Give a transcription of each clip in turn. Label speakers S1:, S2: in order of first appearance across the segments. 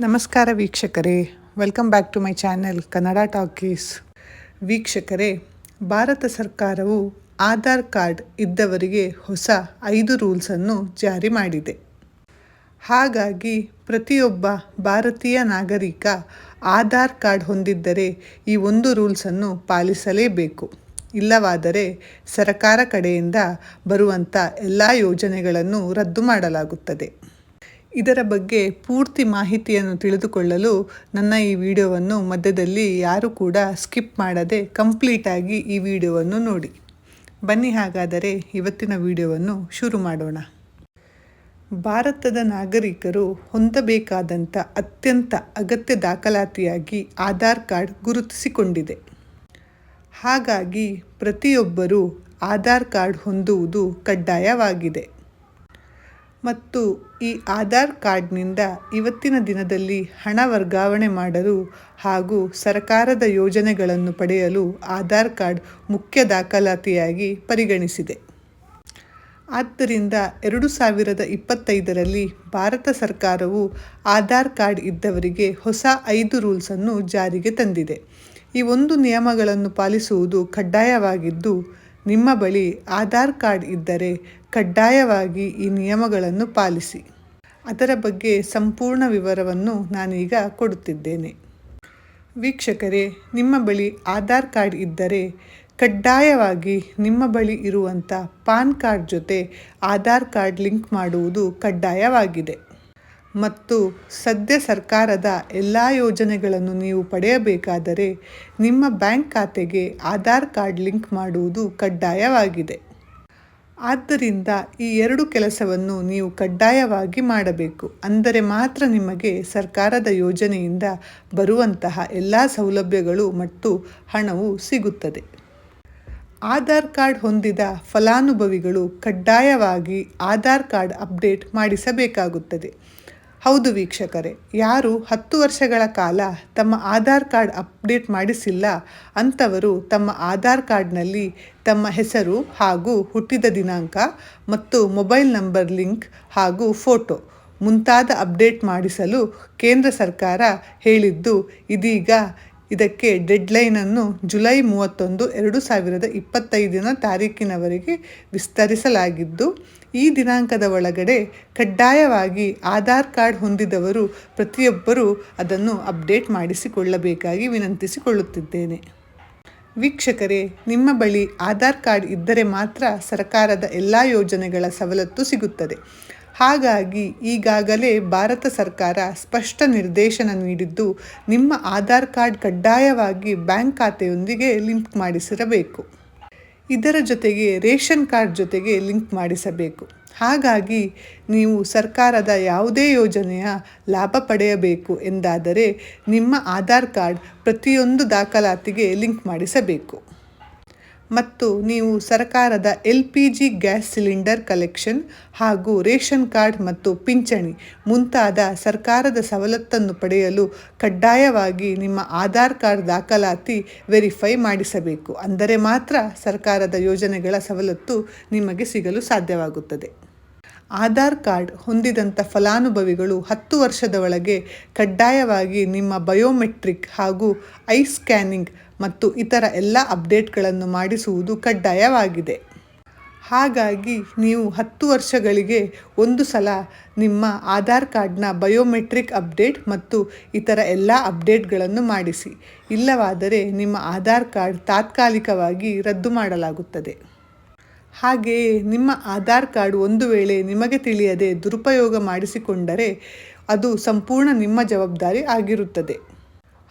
S1: ನಮಸ್ಕಾರ ವೀಕ್ಷಕರೇ. Welcome back to my channel Kannada talkies ವೀಕ್ಷಕರೇ, ಭಾರತ ಸರ್ಕಾರವು ಆಧಾರ್ ಕಾರ್ಡ್ ಇದ್ದವರಿಗೆ ಹೊಸ ಐದು ರೂಲ್ಸನ್ನು ಜಾರಿ ಮಾಡಿದೆ. ಹಾಗಾಗಿ ಪ್ರತಿಯೊಬ್ಬ ಭಾರತೀಯ ನಾಗರಿಕ ಆಧಾರ್ ಕಾರ್ಡ್ ಹೊಂದಿದ್ದರೆ ಈ ಒಂದು ರೂಲ್ಸನ್ನು ಪಾಲಿಸಲೇಬೇಕು. ಇಲ್ಲವಾದರೆ ಸರಕಾರ ಕಡೆಯಿಂದ ಬರುವಂಥ ಎಲ್ಲ ಯೋಜನೆಗಳನ್ನು ರದ್ದು ಮಾಡಲಾಗುತ್ತದೆ. ಇದರ ಬಗ್ಗೆ ಪೂರ್ತಿ ಮಾಹಿತಿಯನ್ನು ತಿಳಿದುಕೊಳ್ಳಲು ನನ್ನ ಈ ವಿಡಿಯೋವನ್ನು ಮಧ್ಯದಲ್ಲಿ ಯಾರೂ ಕೂಡ ಸ್ಕಿಪ್ ಮಾಡದೆ ಕಂಪ್ಲೀಟಾಗಿ ಈ ವಿಡಿಯೋವನ್ನು ನೋಡಿ. ಬನ್ನಿ ಹಾಗಾದರೆ ಇವತ್ತಿನ ವಿಡಿಯೋವನ್ನು ಶುರು ಮಾಡೋಣ. ಭಾರತದ ನಾಗರಿಕರು ಹೊಂದಬೇಕಾದಂಥ ಅತ್ಯಂತ ಅಗತ್ಯ ದಾಖಲಾತಿಯಾಗಿ ಆಧಾರ್ ಕಾರ್ಡ್ ಗುರುತಿಸಿಕೊಂಡಿದೆ. ಹಾಗಾಗಿ ಪ್ರತಿಯೊಬ್ಬರೂ ಆಧಾರ್ ಕಾರ್ಡ್ ಹೊಂದುವುದು ಕಡ್ಡಾಯವಾಗಿದೆ. ಮತ್ತು ಈ ಆಧಾರ್ ಕಾರ್ಡ್ನಿಂದ ಇವತ್ತಿನ ದಿನದಲ್ಲಿ ಹಣ ವರ್ಗಾವಣೆ ಮಾಡಲು ಹಾಗೂ ಸರ್ಕಾರದ ಯೋಜನೆಗಳನ್ನು ಪಡೆಯಲು ಆಧಾರ್ ಕಾರ್ಡ್ ಮುಖ್ಯ ದಾಖಲಾತಿಯಾಗಿ ಪರಿಗಣಿಸಿದೆ. ಆದ್ದರಿಂದ ಎರಡು ಸಾವಿರದ ಇಪ್ಪತ್ತೈದರಲ್ಲಿ ಭಾರತ ಸರ್ಕಾರವು ಆಧಾರ್ ಕಾರ್ಡ್ ಇದ್ದವರಿಗೆ ಹೊಸ ಐದು ರೂಲ್ಸನ್ನು ಜಾರಿಗೆ ತಂದಿದೆ. ಈ ಒಂದು ನಿಯಮಗಳನ್ನು ಪಾಲಿಸುವುದು ಕಡ್ಡಾಯವಾಗಿದ್ದು, ನಿಮ್ಮ ಬಳಿ ಆಧಾರ್ ಕಾರ್ಡ್ ಇದ್ದರೆ ಕಡ್ಡಾಯವಾಗಿ ಈ ನಿಯಮಗಳನ್ನು ಪಾಲಿಸಿ. ಅದರ ಬಗ್ಗೆ ಸಂಪೂರ್ಣ ವಿವರವನ್ನು ನಾನೀಗ ಕೊಡುತ್ತಿದ್ದೇನೆ. ವೀಕ್ಷಕರೇ, ನಿಮ್ಮ ಬಳಿ ಆಧಾರ್ ಕಾರ್ಡ್ ಇದ್ದರೆ ಕಡ್ಡಾಯವಾಗಿ ನಿಮ್ಮ ಬಳಿ ಇರುವಂಥ ಪಾನ್ ಕಾರ್ಡ್ ಜೊತೆ ಆಧಾರ್ ಕಾರ್ಡ್ ಲಿಂಕ್ ಮಾಡುವುದು ಕಡ್ಡಾಯವಾಗಿದೆ. ಮತ್ತು ಸದ್ಯ ಸರ್ಕಾರದ ಎಲ್ಲ ಯೋಜನೆಗಳನ್ನು ನೀವು ಪಡೆಯಬೇಕಾದರೆ ನಿಮ್ಮ ಬ್ಯಾಂಕ್ ಖಾತೆಗೆ ಆಧಾರ್ ಕಾರ್ಡ್ ಲಿಂಕ್ ಮಾಡುವುದು ಕಡ್ಡಾಯವಾಗಿದೆ. ಆದ್ದರಿಂದ ಈ ಎರಡು ಕೆಲಸವನ್ನು ನೀವು ಕಡ್ಡಾಯವಾಗಿ ಮಾಡಬೇಕು. ಅಂದರೆ ಮಾತ್ರ ನಿಮಗೆ ಸರ್ಕಾರದ ಯೋಜನೆಯಿಂದ ಬರುವಂತಹ ಎಲ್ಲ ಸೌಲಭ್ಯಗಳು ಮತ್ತು ಹಣವು ಸಿಗುತ್ತದೆ. ಆಧಾರ್ ಕಾರ್ಡ್ ಹೊಂದಿದ ಫಲಾನುಭವಿಗಳು ಕಡ್ಡಾಯವಾಗಿ ಆಧಾರ್ ಕಾರ್ಡ್ ಅಪ್ಡೇಟ್ ಮಾಡಿಸಬೇಕಾಗುತ್ತದೆ. ಹೌದು ವೀಕ್ಷಕರೇ, ಯಾರು ಹತ್ತು ವರ್ಷಗಳ ಕಾಲ ತಮ್ಮ ಆಧಾರ್ ಕಾರ್ಡ್ ಅಪ್ಡೇಟ್ ಮಾಡಿಸಿಲ್ಲ ಅಂಥವರು ತಮ್ಮ ಆಧಾರ್ ಕಾರ್ಡ್ನಲ್ಲಿ ತಮ್ಮ ಹೆಸರು ಹಾಗೂ ಹುಟ್ಟಿದ ದಿನಾಂಕ ಮತ್ತು ಮೊಬೈಲ್ ನಂಬರ್ ಲಿಂಕ್ ಹಾಗೂ ಫೋಟೋ ಮುಂತಾದ ಅಪ್ಡೇಟ್ ಮಾಡಿಸಲು ಕೇಂದ್ರ ಸರ್ಕಾರ ಹೇಳಿದ್ದು, ಇದೀಗ ಇದಕ್ಕೆ ಡೆಡ್ಲೈನನ್ನು ಜುಲೈ ಮೂವತ್ತೊಂದು, ಎರಡು ಸಾವಿರದ ಇಪ್ಪತ್ತೈದನ ತಾರೀಕಿನವರೆಗೆ ವಿಸ್ತರಿಸಲಾಗಿದ್ದು ಈ ದಿನಾಂಕದ ಒಳಗಡೆ ಕಡ್ಡಾಯವಾಗಿ ಆಧಾರ್ ಕಾರ್ಡ್ ಹೊಂದಿದವರು ಪ್ರತಿಯೊಬ್ಬರೂ ಅದನ್ನು ಅಪ್ಡೇಟ್ ಮಾಡಿಸಿಕೊಳ್ಳಬೇಕಾಗಿ ವಿನಂತಿಸಿಕೊಳ್ಳುತ್ತಿದ್ದೇನೆ. ವೀಕ್ಷಕರೇ, ನಿಮ್ಮ ಬಳಿ ಆಧಾರ್ ಕಾರ್ಡ್ ಇದ್ದರೆ ಮಾತ್ರ ಸರ್ಕಾರದ ಎಲ್ಲ ಯೋಜನೆಗಳ ಸವಲತ್ತು ಸಿಗುತ್ತದೆ. ಹಾಗಾಗಿ ಈಗಾಗಲೇ ಭಾರತ ಸರ್ಕಾರ ಸ್ಪಷ್ಟ ನಿರ್ದೇಶನ ನೀಡಿದ್ದು, ನಿಮ್ಮ ಆಧಾರ್ ಕಾರ್ಡ್ ಕಡ್ಡಾಯವಾಗಿ ಬ್ಯಾಂಕ್ ಖಾತೆಯೊಂದಿಗೆ ಲಿಂಕ್ ಮಾಡಿಸಿರಬೇಕು. ಇದರ ಜೊತೆಗೆ ರೇಷನ್ ಕಾರ್ಡ್ ಜೊತೆಗೆ ಲಿಂಕ್ ಮಾಡಿಸಬೇಕು. ಹಾಗಾಗಿ ನೀವು ಸರ್ಕಾರದ ಯಾವುದೇ ಯೋಜನೆಯ ಲಾಭ ಪಡೆಯಬೇಕು ಎಂದಾದರೆ ನಿಮ್ಮ ಆಧಾರ್ ಕಾರ್ಡ್ ಪ್ರತಿಯೊಂದು ದಾಖಲಾತಿಗೆ ಲಿಂಕ್ ಮಾಡಿಸಬೇಕು. ಮತ್ತು ನೀವು ಸರ್ಕಾರದ L P G gas cylinder collection ಹಾಗೂ ರೇಷನ್ ಕಾರ್ಡ್ ಮತ್ತು ಪಿಂಚಣಿ ಮುಂತಾದ ಸರ್ಕಾರದ ಸವಲತ್ತನ್ನು ಪಡೆಯಲು ಕಡ್ಡಾಯವಾಗಿ ನಿಮ್ಮ ಆಧಾರ್ ಕಾರ್ಡ್ ದಾಖಲಾತಿ ವೆರಿಫೈ ಮಾಡಿಸಬೇಕು. ಅಂದರೆ ಮಾತ್ರ ಸರ್ಕಾರದ ಯೋಜನೆಗಳ ಸವಲತ್ತು ನಿಮಗೆ ಸಿಗಲು ಸಾಧ್ಯವಾಗುತ್ತದೆ. ಆಧಾರ್ ಕಾರ್ಡ್ ಹೊಂದಿದಂಥ ಫಲಾನುಭವಿಗಳು ಹತ್ತು ವರ್ಷದ ಒಳಗೆ ಕಡ್ಡಾಯವಾಗಿ ನಿಮ್ಮ ಬಯೋಮೆಟ್ರಿಕ್ ಹಾಗೂ ಐ ಸ್ಕ್ಯಾನಿಂಗ್ ಮತ್ತು ಇತರ ಎಲ್ಲ ಅಪ್ಡೇಟ್ಗಳನ್ನು ಮಾಡಿಸುವುದು ಕಡ್ಡಾಯವಾಗಿದೆ. ಹಾಗಾಗಿ ನೀವು ಹತ್ತು ವರ್ಷಗಳಿಗೆ ಒಂದು ಸಲ ನಿಮ್ಮ ಆಧಾರ್ ಕಾರ್ಡ್ನ ಬಯೋಮೆಟ್ರಿಕ್ ಅಪ್ಡೇಟ್ ಮತ್ತು ಇತರ ಎಲ್ಲ ಅಪ್ಡೇಟ್ಗಳನ್ನು ಮಾಡಿಸಿ. ಇಲ್ಲವಾದರೆ ನಿಮ್ಮ ಆಧಾರ್ ಕಾರ್ಡ್ ತಾತ್ಕಾಲಿಕವಾಗಿ ರದ್ದು ಮಾಡಲಾಗುತ್ತದೆ. ಹಾಗೆಯೇ ನಿಮ್ಮ ಆಧಾರ್ ಕಾರ್ಡ್ ಒಂದು ವೇಳೆ ನಿಮಗೆ ತಿಳಿಯದೆ ದುರುಪಯೋಗ ಮಾಡಿಸಿಕೊಂಡರೆ ಅದು ಸಂಪೂರ್ಣ ನಿಮ್ಮ ಜವಾಬ್ದಾರಿ ಆಗಿರುತ್ತದೆ.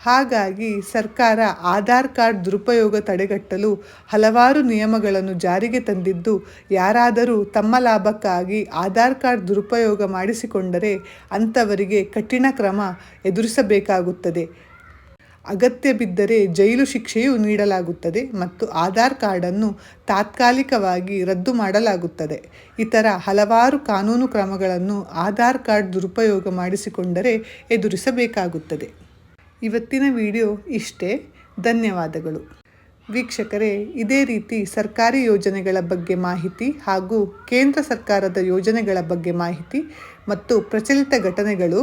S1: ಹಾಗಾಗಿ ಸರ್ಕಾರ ಆಧಾರ್ ಕಾರ್ಡ್ ದುರುಪಯೋಗ ತಡೆಗಟ್ಟಲು ಹಲವಾರು ನಿಯಮಗಳನ್ನು ಜಾರಿಗೆ ತಂದಿದ್ದು, ಯಾರಾದರೂ ತಮ್ಮ ಲಾಭಕ್ಕಾಗಿ ಆಧಾರ್ ಕಾರ್ಡ್ ದುರುಪಯೋಗ ಮಾಡಿಸಿಕೊಂಡರೆ ಅಂಥವರಿಗೆ ಕಠಿಣ ಕ್ರಮ ಎದುರಿಸಬೇಕಾಗುತ್ತದೆ. ಅಗತ್ಯ ಬಿದ್ದರೆ ಜೈಲು ಶಿಕ್ಷೆಯೂ ನೀಡಲಾಗುತ್ತದೆ ಮತ್ತು ಆಧಾರ್ ಕಾರ್ಡನ್ನು ತಾತ್ಕಾಲಿಕವಾಗಿ ರದ್ದು ಮಾಡಲಾಗುತ್ತದೆ. ಇತರ ಹಲವಾರು ಕಾನೂನು ಕ್ರಮಗಳನ್ನು ಆಧಾರ್ ಕಾರ್ಡ್ ದುರುಪಯೋಗ ಮಾಡಿಸಿಕೊಂಡರೆ ಎದುರಿಸಬೇಕಾಗುತ್ತದೆ. ಇವತ್ತಿನ ವಿಡಿಯೋ ಇಷ್ಟೇ. ಧನ್ಯವಾದಗಳು. ವೀಕ್ಷಕರೇ, ಇದೇ ರೀತಿ ಸರ್ಕಾರಿ ಯೋಜನೆಗಳ ಬಗ್ಗೆ ಮಾಹಿತಿ ಹಾಗೂ ಕೇಂದ್ರ ಸರ್ಕಾರದ ಯೋಜನೆಗಳ ಬಗ್ಗೆ ಮಾಹಿತಿ ಮತ್ತು ಪ್ರಚಲಿತ ಘಟನೆಗಳು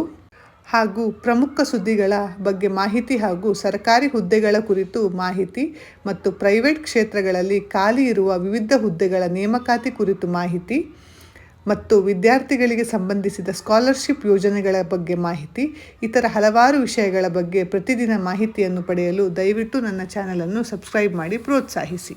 S1: ಹಾಗೂ ಪ್ರಮುಖ ಸುದ್ದಿಗಳ ಬಗ್ಗೆ ಮಾಹಿತಿ ಹಾಗೂ ಸರ್ಕಾರಿ ಹುದ್ದೆಗಳ ಕುರಿತು ಮಾಹಿತಿ ಮತ್ತು ಪ್ರೈವೇಟ್ ಕ್ಷೇತ್ರಗಳಲ್ಲಿ ಖಾಲಿ ಇರುವ ವಿವಿಧ ಹುದ್ದೆಗಳ ನೇಮಕಾತಿ ಕುರಿತು ಮಾಹಿತಿ ಮತ್ತು ವಿದ್ಯಾರ್ಥಿಗಳಿಗೆ ಸಂಬಂಧಿಸಿದ ಸ್ಕಾಲರ್ಶಿಪ್ ಯೋಜನೆಗಳ ಬಗ್ಗೆ ಮಾಹಿತಿ, ಇತರ ಹಲವಾರು ವಿಷಯಗಳ ಬಗ್ಗೆ ಪ್ರತಿದಿನ ಮಾಹಿತಿಯನ್ನು ಪಡೆಯಲು ದಯವಿಟ್ಟು ನನ್ನ ಚಾನಲನ್ನು ಸಬ್ಸ್ಕ್ರೈಬ್ ಮಾಡಿ ಪ್ರೋತ್ಸಾಹಿಸಿ.